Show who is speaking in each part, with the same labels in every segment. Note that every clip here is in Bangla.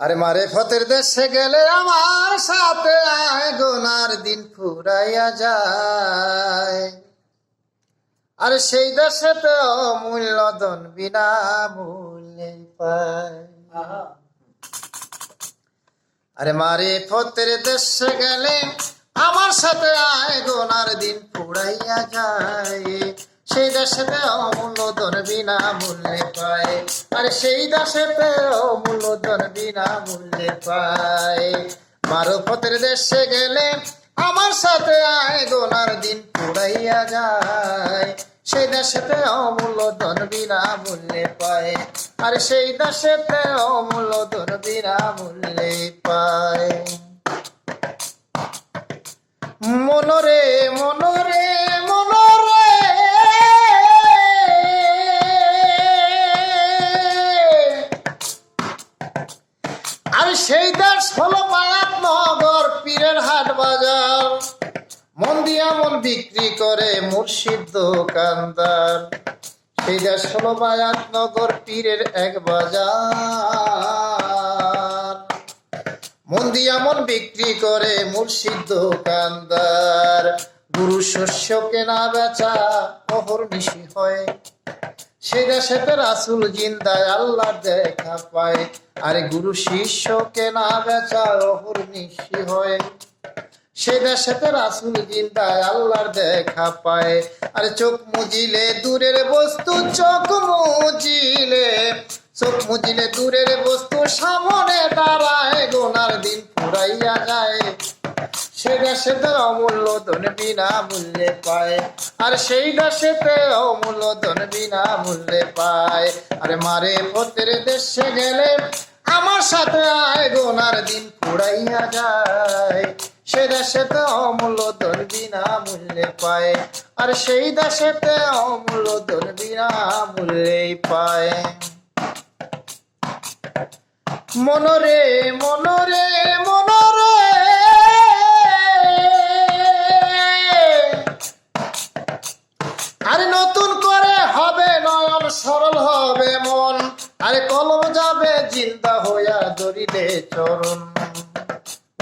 Speaker 1: আরে মারে ফতের দেশে গেলে আমার সাথে আয় গোনার দিন ফুরাইয়া যায়। আরে সেই দেশে তো অমূল্য দন বিনা মূল্যে পায়। আরে মারে ফতের দেশে গেলে আমার সাথে আয় গোনার দিন ফুরাইয়া যায়। সেই দেশেতে অমূল্য দন বিনা মূল্যে পায়। আরে সেই দেশেতে অমূল্য বিনা মূল্যে পায়। মারো ফতের দেশে গেলে আমার সাথে আয়, গোনার দিন ফুরাইয়া যায়। সেই দেশেতে অমূল্য ধন বিনা মূল্যে পায়, আর সেই দেশেতে অমূল্য ধন বিনা মূল্যে পায়। মনরে সেই দেশ হলো পায়াত নগর পীরের হাট বাজার। মন দিয়া মন বিক্রি করে মুর্শিদ দোকানদার। সেই দেশ হলো বায়াত নগর পীরের এক বাজার। মন দিয়া মন বিক্রি করে মুর্শিদ দোকানদার। গুরু শস্য কেনা বেচা অহর নিশি হয়। সে দেশেতে রাসুল জিন্দায় আল্লাহ দেখা পায়। আরে গুরু শিষ্য কেনা বেচা অহর নিশি হয়। সে দেশেতে রাসুল জিন্দায় আল্লাহর দেখা পায়। আরে চোখ মুজিলে দূরের বস্তু, চোখ মুজিলে চোখ মুজিলে দূরের বস্তু, সামনে দাঁড়ায় গোনার দিন ফুরাইয়া যায়। সে অমূল্য ধন বিনা মূল্যে পায়। আর সেই দেশেতে অমূল্য ধন বিনা মূল্যে পায় মারে দেশে গেলে আমার সাথে আয় গোনার দিন ফুরাইয়া যায়। সে দেশেতে অমূল্য ধন বিনা মূল্যে পায়। আর সেই দেশেতে অমূল্য ধন বিনা মূল্যেই পায়। মনরে মনরে মনরে চরণ।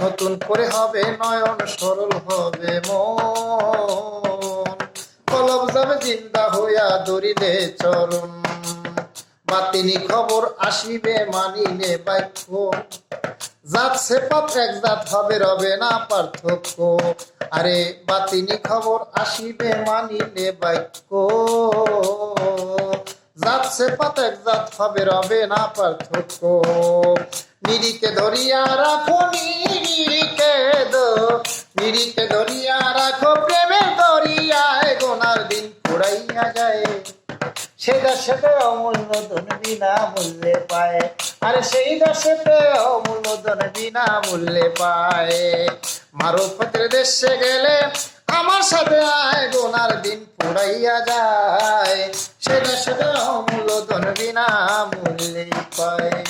Speaker 1: নতুন করে হবে, নয়ন সরল হবে মন। কলম যাবে জিন্দা হইয়া ধরিলে চরণ। বাতিনি খবর আসিবে, মানিলে বাক্য। জাত সেপাত এক জাত হবে, রবে না পার্থক্য। আরে, বাতিনি খবর আসিবে, মানিলে বাক্য। জাত সেপাত এক জাত হবে, রবে না পার্থক্য। নিরিকে ধরিয়া রাখো নিরিকে দো। নিরিকে ধরিয়া রাখো প্রেমের দরিয়ায় গোনার দিন ফুরাইয়া যায়। সেই দেশেতে অমূল্য ধন বিনা মূল্যে পায়। আরে সেই দেশেতে অমূল্য ধন বিনা মূল্যে পায়। মারুফতের দেশে গেলে আমার সাথে আয়, গোনার দিন পুরাইয়া যায়। সে দেশেতে অমূল্য ধন বিনা মূল্যে পায়।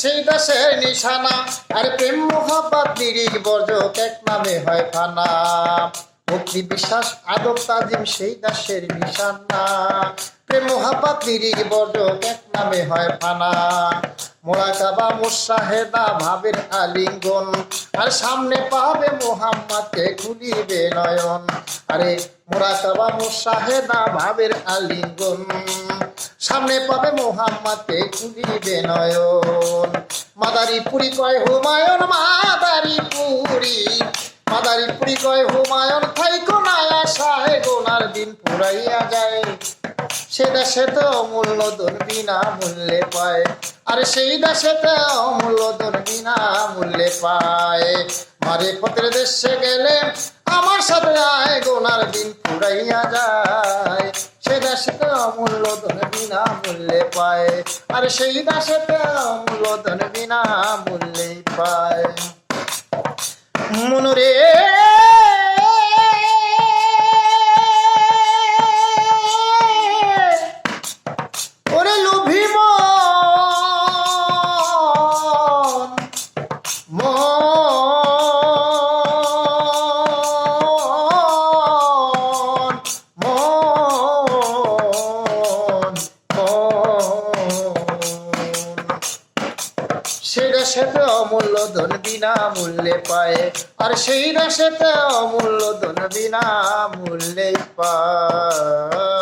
Speaker 1: সেই দাসের নিশানা। আর প্রেম মোহাবাদ নিরিখ বর্জক এক নামে হয় ফানা। ভক্তি বিশ্বাস, আদব তাজিম সেই দাসের নিশানা। প্রেম মোহাবাদ নিরিখ বর্জক এক নামে হয় ফানা। মোড়াকাবা মুসাহেদা ভাবের আলিঙ্গন। আর সামনে পাবে মোহাম্মদকে খুলিবে নয়ন। আরে মোড়াকাবা মুসাহেদা ভাবের আলিঙ্গন। সামনে পাবে মোহাম্মদকে খুলিবে নয়ন। মাদারি পুরি কয়, হুমায়ুন মাদারি পুরি মাদারি পুরি কয়, হুমায়ুন থাইকো না আশায়। গোনার দিন পুরাইয়া যায়। সে দেশেতে অমূল্য ধন বিনা মূল্যে পায়। আর সেই দেশেতে অমূল্য ধন বিনা মূল্যে পায়। মারে ফতের দেশে গেলে আমার সাথে আয়, গোনার দিন ফুরাইয়া যায়। সে দেশেতে অমূল্য ধন বিনা মূল্যে পায়। আর সেই দেশেতে অমূল্য ধন বিনা মূল্যে পায়। দেশেতে অমূল্য ধন বিনা মূল্যে পায় আর সেই দেশেতে অমূল্য ধন বিনা মূল্যে পায়।